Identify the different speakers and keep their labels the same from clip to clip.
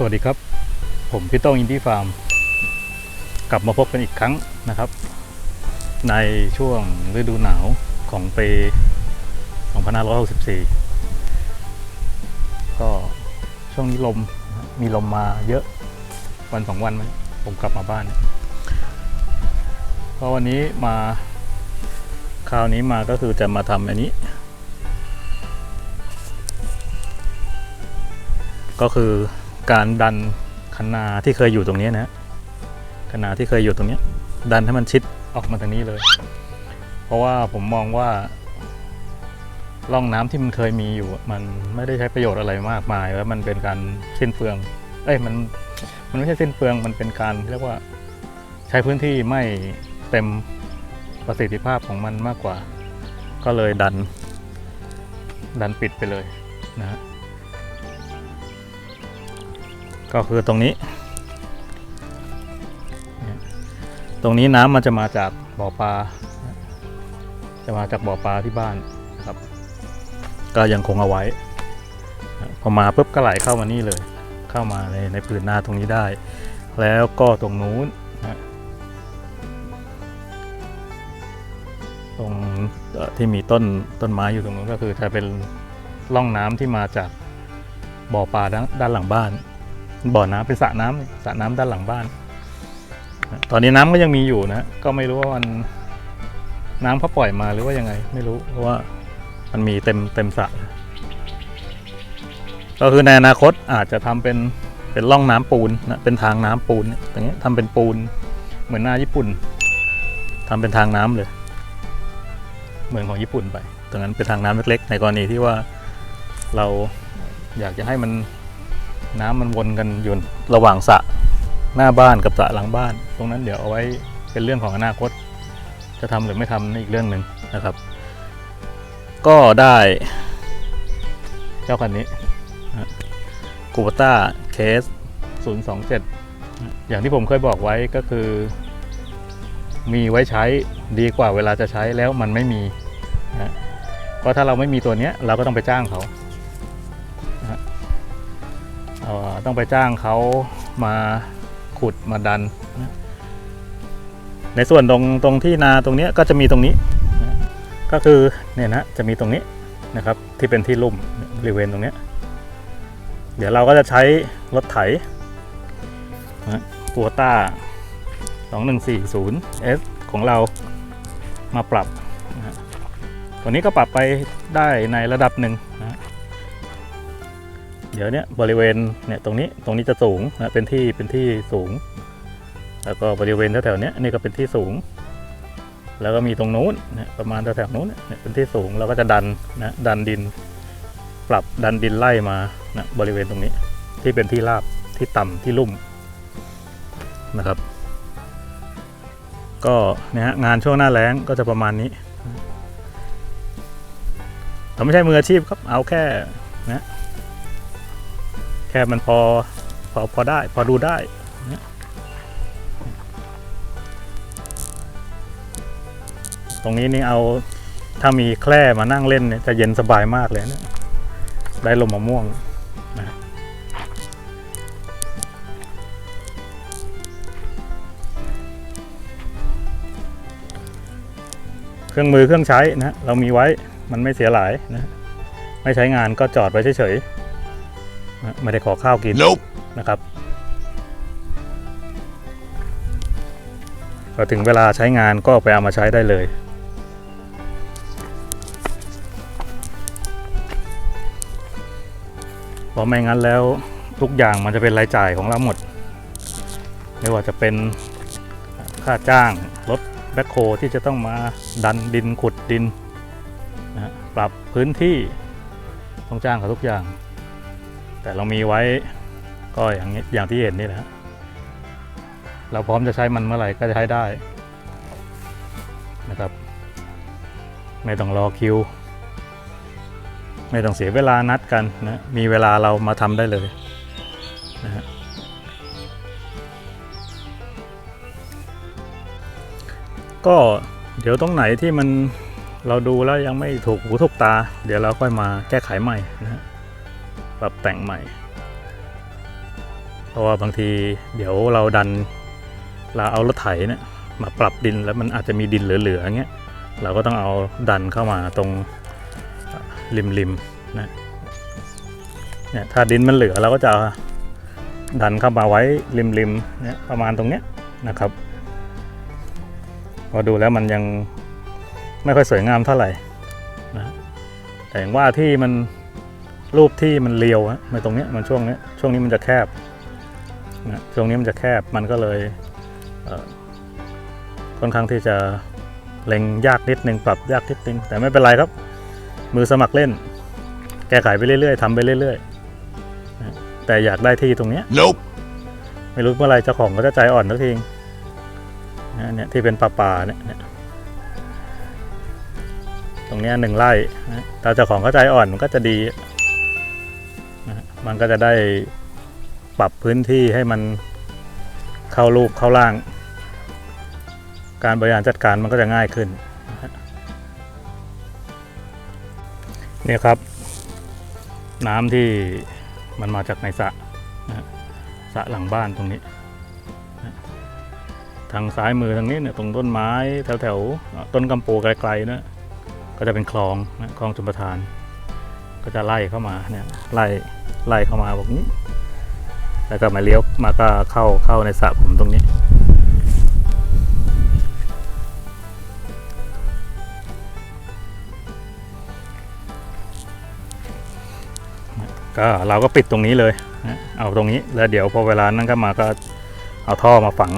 Speaker 1: สวัสดีครับ ผมพี่โต้งอินดี้ฟาร์ม กลับมาพบกันอีกครั้งนะครับ ในช่วงฤดูหนาวของปี2564 ก็ช่วงนี้ลมมีลมมาเยอะวันสองวันไหมผมกลับมาบ้านก็วันนี้มา คราวนี้มาก็คือจะมาทำอันนี้ ก็คือ การดันคันนาที่เคยอยู่ตรงนี้นะคันนาที่เคยอยู่ตรงนี้ดันให้มันชิดออกมาทางนี้เลย เพราะว่าผมมองว่าร่องน้ำที่มันเคยมีอยู่มันไม่ได้ใช้ประโยชน์อะไรมากมาย แล้วมันเป็นการสิ้นเปลือง เอ้ยมันมันไม่ใช่สิ้นเปลืองมันเป็นการเรียกว่าใช้พื้นที่ไม่เต็มประสิทธิภาพของมันมากกว่า ก็เลยดัน ดันปิดไปเลยนะฮะ ก็คือตรงนี้ ตรงนี้น้ำมันจะมาจากบ่อปลา จะมาจากบ่อปลาที่บ้านนะครับ ก็ยังคงเอาไว้ พอมาปุ๊บก็ไหลเข้ามานี่เลย เข้ามาในในผืนนาตรงนี้ได้ แล้วก็ตรงนู้นนะตรงที่มีต้นต้นไม้อยู่ตรงนู้นก็คือจะเป็นร่องน้ำที่มาจากบ่อปลาด้านหลังบ้าน บ่อน้ำเป็นสระน้ำสระน้ำด้านหลังบ้าน ตอนนี้น้ำก็ยังมีอยู่นะ ก็ไม่รู้ว่ามันน้ำเขาปล่อยมาหรือว่ายังไง ไม่รู้เพราะว่ามันมีเต็มเต็มสระก็คือในอนาคตอาจจะทำเป็นเป็นร่องน้ำปูนนะเป็นทางน้ำปูนเนี่ยตรงนี้ทำเป็นปูนเหมือนหน้าญี่ปุ่นทำเป็นทางน้ำเลย เหมือนของญี่ปุ่นไปตรงนั้นเป็นทางน้ำเล็กๆ ในกรณีที่ว่าเราอยากจะให้มัน น้ำมันวนกันอยู่ระหว่างสระหน้าบ้านกับสระหลังบ้าน ตรงนั้นเดี๋ยวเอาไว้เป็นเรื่องของอนาคต จะทำหรือไม่ทำนี่อีกเรื่องหนึ่งนะครับ ก็ได้เจ้าคันนี้กูบต้าเคส027 อย่างที่ผมเคยบอกไว้ก็คือ มีไว้ใช้ดีกว่าเวลาจะใช้แล้วมันไม่มีนะก็ถ้าเราไม่มีตัวนี้เราก็ต้องไปจ้างเขา ต้องไปจ้างเขามาขุดมาดัน ในส่วนตรงตรงที่นาตรงนี้ก็จะมีตรงนี้ ก็คือเนี่ยนะจะมีตรงนี้นะครับที่เป็นที่ลุ่มบริเวณตรงนี้ เดี๋ยวเราก็จะใช้รถไถนะกัวต้า 2140 S ของเรามาปรับ ตัวนี้ก็ปรับไปได้ในระดับหนึ่งนะ เดี๋ยวเนี้ยบริเวณเนี่ยตรงนี้ตรงนี้จะสูงนะเป็นที่เป็นที่สูง แล้วก็บริเวณแถวๆเนี้ยนี่ก็เป็นที่สูง แล้วก็มีตรงนู้นนี่ยประมาณแถวๆนู้นเนี่ยเป็นที่สูงเราก็จะดันนะดันดิน ปรับดันดินไล่มานะบริเวณตรงนี้ที่เป็นที่ราบที่ต่ำที่ลุ่มนะครับ ก็เนี่ยฮะงานช่วงหน้าแล้งก็จะประมาณนี้แต่ไม่ใช่มืออาชีพครับเอาแค่นะ แค่มันพอพอพอได้ พอดูได้ตรงนี้นี่เอาถ้ามีแคร่มานั่งเล่นเนี่ยจะเย็นสบายมากเลยเนี่ยได้ลมมะม่วงนะเครื่องมือเครื่องใช้นะเรามีไว้มันไม่เสียหลายนะไม่ใช้งานก็จอดไว้เฉยๆ ไม่ได้ขอข้าวกิน
Speaker 2: Nope.
Speaker 1: นะครับ พอถึงเวลาใช้งานก็ไปเอามาใช้ได้เลยเพราะไม่งั้นแล้วทุกอย่างมันจะเป็นรายจ่ายของเราหมด ไม่ว่าจะเป็นค่าจ้างรถแบ็คโฮที่จะต้องมาดันดินขุดดินนะฮะปรับพื้นที่ต้องจ้างเขาทุกอย่าง แต่เรามีไว้ก็อย่างนี้อย่างที่เห็นนี่แหละเราพร้อมจะใช้มันเมื่อไหร่ก็จะใช้ได้นะครับ ไม่ต้องรอคิว ไม่ต้องเสียเวลานัดกันนะมีเวลาเรามาทำได้เลยนะฮะก็เดี๋ยวตรงไหนที่มันเราดูแล้วยังไม่ถูกหูถูกตา เดี๋ยวเราค่อยมาแก้ไขใหม่นะฮะ ปรับแต่งใหม่ เพราะว่าบางทีเดี๋ยวเราดันเราเอารถไถเนี่ยมาปรับดินแล้วมันอาจจะมีดินเหลือๆอย่างเงี้ยเราก็ต้องเอาดันเข้ามาตรงริมริมๆนะเนี่ยถ้าดินมันเหลือเราก็จะดันเข้ามาไว้ริมริมๆเนี่ยประมาณตรงเนี้ยนะครับพอดูแล้วมันยังไม่ค่อยสวยงามเท่าไหร่นะแต่อย่างว่าที่มัน รูปที่มันเรียวฮะมาตรงเนี้ยมันช่วงเนี้ยช่วงนี้มันจะแคบนะช่วงนี้มันจะแคบมันก็เลยเอ่อค่อนข้างที่จะเล็งยากนิดนึงปรับยากนิดนึงแต่ไม่เป็นไรครับ มือสมัครเล่น แก้ไขไปเรื่อยๆทำไปเรื่อยๆนะแต่อยากได้ที่ตรงเนี้ย
Speaker 2: Nope.
Speaker 1: ไม่รู้เมื่อไหรเจ้าของก็จะใจอ่อนสักทีนะเนี่ยที่เป็นป่าป่าๆเนี่ยเนี่ยตรงเนี้ยหนึ่งไร่นะถ้าเจ้าของก็ใจอ่อนมันก็จะดีนะ มันก็จะได้ปรับพื้นที่ให้มันเข้ารูปเข้าร่าง การบริหารจัดการมันก็จะง่ายขึ้นเนี่ยครับ น้ำที่มันมาจากในสระสระหลังบ้านตรงนี้ทางซ้ายมือทางนี้เนี่ยตรงต้นไม้แถวแถวๆต้นกำปูไกลๆนะก็จะเป็นคลองนะคลองจุมประทาน ก็จะไล่เข้ามาเนี่ยไล่ ไล่เข้ามาแบบนี้ แล้วก็มาเลี้ยวมาก็เข้าเข้าในสระผมตรงนี้ ก็เราก็ปิดตรงนี้เลย เอาตรงนี้แล้วเดี๋ยวพอเวลานั้นก็มาก็เอาท่อมาฝัง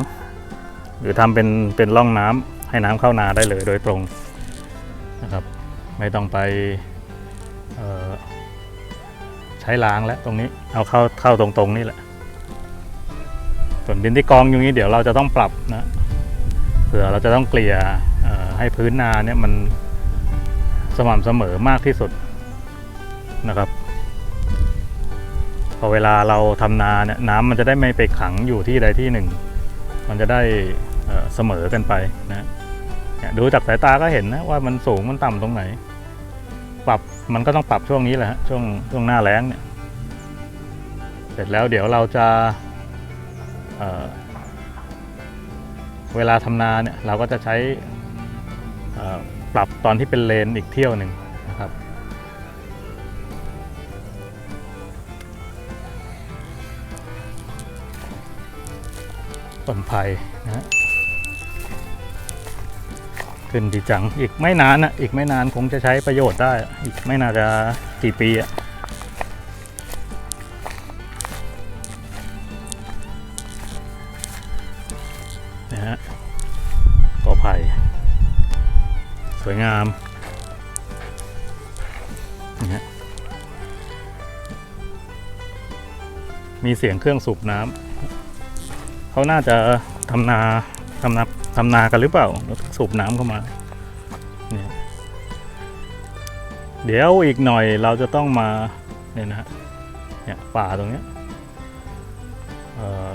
Speaker 1: หรือทำเป็นเป็นร่องน้ำให้น้ำเข้านาได้เลยโดยตรงนะครับ ไม่ต้องไป ใช้ล้างแล้วตรงนี้เอาเข้าเข้าตรงๆนี่แหละ ส่วนดินที่กองอยู่นี้เดี๋ยวเราจะต้องปรับนะเผื่อเราจะต้องเกลี่ยให้พื้นนาเนี่ยมันสม่ำเสมอมากที่สุดนะครับพอเวลาเราทำนาเนี่ยน้ำมันจะได้ไม่ไปขังอยู่ที่ใดที่หนึ่ง มันจะได้เสมอกันไปนะดูจากสายตาก็เห็นนะว่ามันสูงมันต่ำตรงไหน ปรับมันก็ต้องปรับช่วงนี้แหละฮะช่วงช่วงหน้าแล้งเนี่ยเสร็จแล้วเดี๋ยวเราจะเเวลาทำนาเนี่ยเราก็จะใช้ปรับตอนที่เป็นเลนอีกเที่ยวหนึ่งนะครับต้นไผ่นะฮะ ขึ้นดีจัง อีกไม่นานนะอีกไม่นานคงจะใช้ประโยชน์ได้ อีกไม่น่าจะกี่ปีอะนะฮะกอไผ่ สวยงามนะฮะมีเสียงเครื่องสูบน้ำเขาน่าจะทำนา ทำนาทำนากันหรือเปล่าแล้วสูบน้ำเข้ามาเนี่ยเดี๋ยวอีกหน่อยเราจะต้องมาเนี่ยนะฮะเนี่ยป่าตรงเนี้ย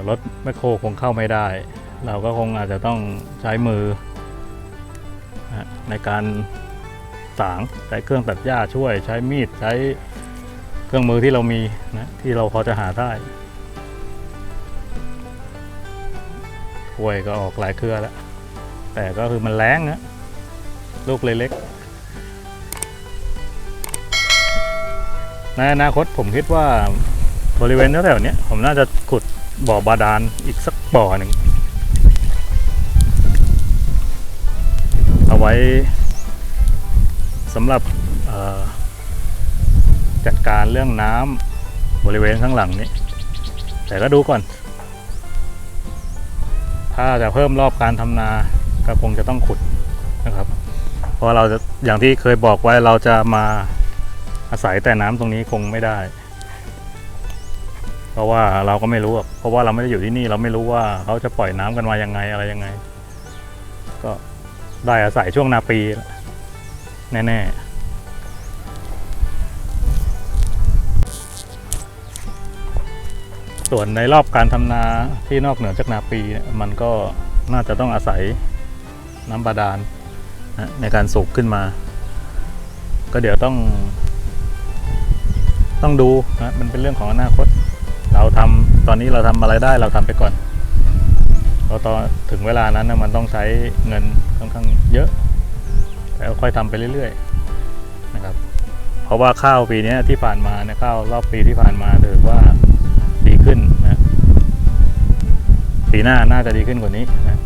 Speaker 1: รถแมคโครคงเข้าไม่ได้ เราก็คงอาจจะต้องใช้มือในการสางใช้เครื่องตัดหญ้าช่วย ใช้มีดใช้เครื่องมือที่เรามีนะที่เราพอจะหาได้ กล้วยก็ออกหลายเครือแล้ว แต่ก็คือมันแรงนะลูกเล็กๆในอนาคตผมคิดว่าบริเวณแถวๆนี้ผมน่าจะขุดบ่อบาดาลอีกสักบ่อหนึ่ง เอาไว้สำหรับจัดการเรื่องน้ำบริเวณข้างหลังนี้ แต่ก็ดูก่อน ถ้าจะเพิ่มรอบการทำนาก็คงจะต้องขุดนะครับเพราะเราจะอย่างที่เคยบอกไว้เราจะมาอาศัยแต่น้ำตรงนี้คงไม่ได้ เพราะว่าเราก็ไม่รู้เพราะว่าเราไม่ได้อยู่ที่นี่เราไม่รู้ว่าเขาจะปล่อยน้ำกันมายังไงอะไรยังไง ก็ได้อาศัยช่วงนาปีแน่ๆ ส่วนในรอบการทำนาที่นอกเหนือจากนาปีมันก็น่าจะต้องอาศัยน้ำบาดาลนะในการสูบขึ้นมา ก็เดี๋ยวต้อง ต้องดูนะมันเป็นเรื่องของอนาคต เราทำตอนนี้เราทำอะไรได้เราทำไปก่อนเพราตอนถึงเวลานั้นนะมันต้องใช้เงินค่อนข้างเยอะแต่ค่อยทำไปเรื่อยๆนะครับ เพราะว่าข้าวปีนี้ที่ผ่านมาเนี่ยข้าวรอบปีที่ผ่านมาถือว่า ปีหน้าน่าจะดีขึ้นกว่านี้นะ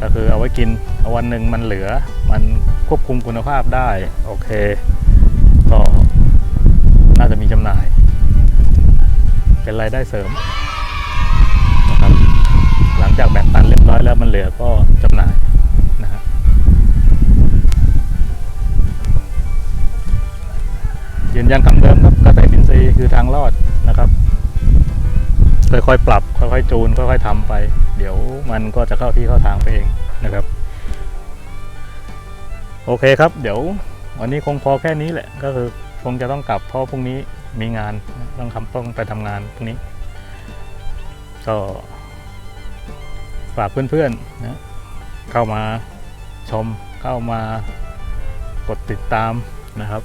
Speaker 1: ก็คือเอาไว้กินวันหนึ่งมันเหลือ มันควบคุมคุณภาพได้ โอเค ก็น่าจะมีจำหน่าย เป็นรายได้เสริมนะครับหลังจากแบ่งปันเรียบร้อยแล้วมันเหลือก็จำหน่ายนะฮะยืนยันคำเดิมครับเกษตรอินทรีคือทางรอดนะครับ ค่อยๆ ปรับ ค่อยๆ จูน ค่อยๆทำไป เดี๋ยวมันก็จะเข้าที่เข้าทางไปเองนะครับ โอเคครับ เดี๋ยววันนี้คงพอแค่นี้แหละ ก็คือคงจะต้องกลับเพราะพรุ่งนี้มีงานต้องทำต้องไปทำงานพรุ่งนี้ ก็ฝากเพื่อนๆนะเข้ามาชมเข้ามากดติดตามนะครับ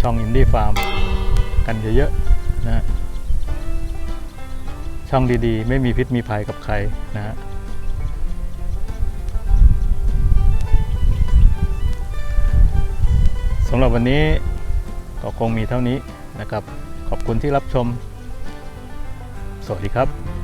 Speaker 1: ช่องอินดี้ฟาร์มกันเยอะๆนะฮะ ช่องดีๆ ไม่มีพิษมีภัยกับใครนะฮะสำหรับวันนี้ก็คงมีเท่านี้นะครับ ขอบคุณที่รับชม สวัสดีครับ